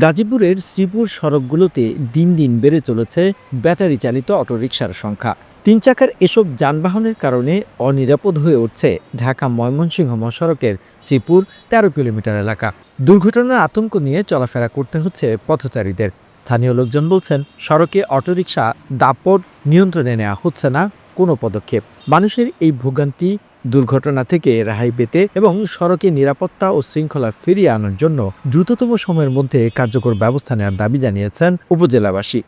গাজীপুরের শ্রীপুর সড়কগুলোতে দিন দিন বেড়ে চলেছে ব্যাটারি চালিত অটোরিকশার সংখ্যা। তিন চাকার এসব যানবাহনের কারণে অনিরাপদ হয়ে উঠছে ঢাকা ময়মনসিংহ মহাসড়কের শ্রীপুর তেরো কিলোমিটার এলাকা। দুর্ঘটনার আতঙ্ক নিয়ে চলাফেরা করতে হচ্ছে পথচারীদের। স্থানীয় লোকজন বলছেন, সড়কে অটোরিকশা দাপট নিয়ন্ত্রণে নেওয়া হচ্ছে না, কোনো পদক্ষেপ। মানুষের এই ভোগান্তি দুর্ঘটনা থেকে রেহাই পেতে এবং সড়কে নিরাপত্তা ও শৃঙ্খলা ফিরিয়ে আনার জন্য দ্রুততম সময়ের মধ্যে কার্যকর ব্যবস্থা নেওয়ার দাবি জানিয়েছেন উপজেলাবাসী।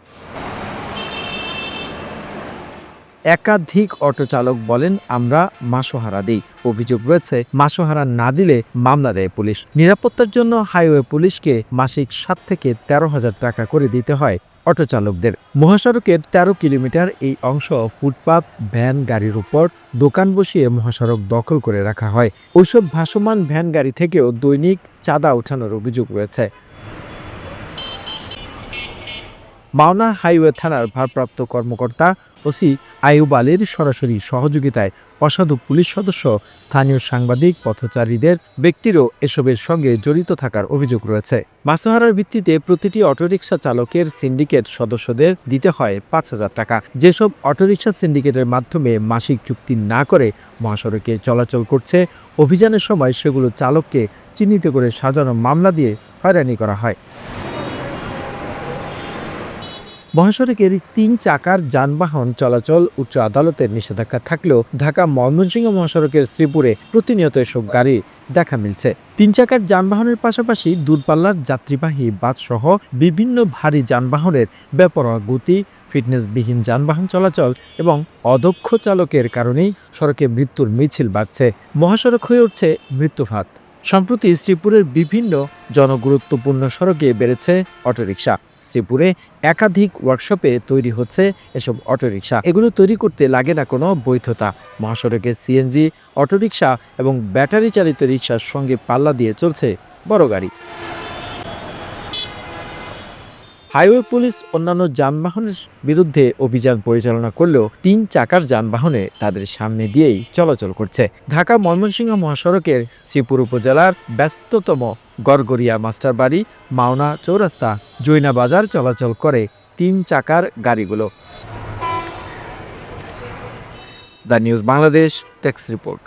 একাধিক অটো চালক বলেন, আমরা মাসোহারা দিই। অভিযোগ রয়েছে, মাসোহারা না দিলে মামলা দেয় পুলিশ। নিরাপত্তার জন্য হাইওয়ে পুলিশকে মাসিক সাত থেকে তেরো হাজার টাকা করে দিতে হয়। অটো চালকদের মহাসড়কের তেরো কিলোমিটার এই অংশ ফুটপাত, ভ্যান, গাড়ির উপর দোকান বসিয়ে মহাসড়ক দখল করে রাখা হয়। ওইসব ভাসমান ভ্যান গাড়ি থেকেও দৈনিক চাঁদা ওঠানোর অভিযোগ রয়েছে। মাওনা হাইওয়ে থানার ভারপ্রাপ্ত কর্মকর্তা ওসি আইয়ুব আলীর সরাসরি সহযোগিতায় অসাধু পুলিশ সদস্য, স্থানীয় সাংবাদিক, পথচারীদের ব্যক্তিরও এসবের সঙ্গে জড়িত থাকার অভিযোগ রয়েছে। মাসোহারার ভিত্তিতে প্রতিটি অটোরিকশা চালকের সিন্ডিকেট সদস্যদের দিতে হয় পাঁচ হাজার টাকা। যেসব অটোরিকশা সিন্ডিকেটের মাধ্যমে মাসিক চুক্তি না করে মহাসড়কে চলাচল করছে, অভিযানের সময় সেগুলো চালককে চিহ্নিত করে সাজানো মামলা দিয়ে হয়রানি করা হয়। মহাসড়কের তিন চাকার যানবাহন চলাচল উচ্চ আদালতের নিষেধাজ্ঞা থাকলেও ঢাকা ময়মনসিংহ মহাসড়কের শ্রীপুরে প্রতিনিয়ত এসব গাড়ি দেখা মিলছে। তিন চাকার যানবাহনের পাশাপাশি দূরপাল্লার যাত্রীবাহী বাসসহ বিভিন্ন ভারী যানবাহনের বেপরোয়া গতি, ফিটনেসবিহীন যানবাহন চলাচল এবং অদক্ষ চালকের কারণেই সড়কে মৃত্যুর মিছিল বাড়ছে। মহাসড়ক হয়ে উঠছে মৃত্যুফাত। সম্প্রতি শ্রীপুরের বিভিন্ন জনগুরুত্বপূর্ণ সড়কে বেড়েছে অটোরিকশা। শ্রীপুরে একাধিক ওয়ার্কশপে তৈরি হচ্ছে এসব অটোরিকশা। এগুলো তৈরি করতে লাগে না কোনো বৈধতা। মহাসড়কে সিএনজি অটোরিকশা এবং ব্যাটারি চালিত রিকশার সঙ্গে পাল্লা দিয়ে চলছে বড় গাড়ি। হাইওয়ে পুলিশ অন্যান্য যানবাহনের বিরুদ্ধে অভিযান পরিচালনা করলেও তিন চাকার যানবাহনে তাদের সামনে দিয়েই চলাচল করছে। ঢাকা ময়মনসিংহ মহাসড়কের শ্রীপুর উপজেলার ব্যস্ততম গড়গড়িয়া মাস্টারবাড়ি, মাওনা চৌরাস্তা, জৈনা বাজার চলাচল করে তিন চাকার গাড়িগুলো। দ্য নিউজ বাংলাদেশ টেক্স রিপোর্ট।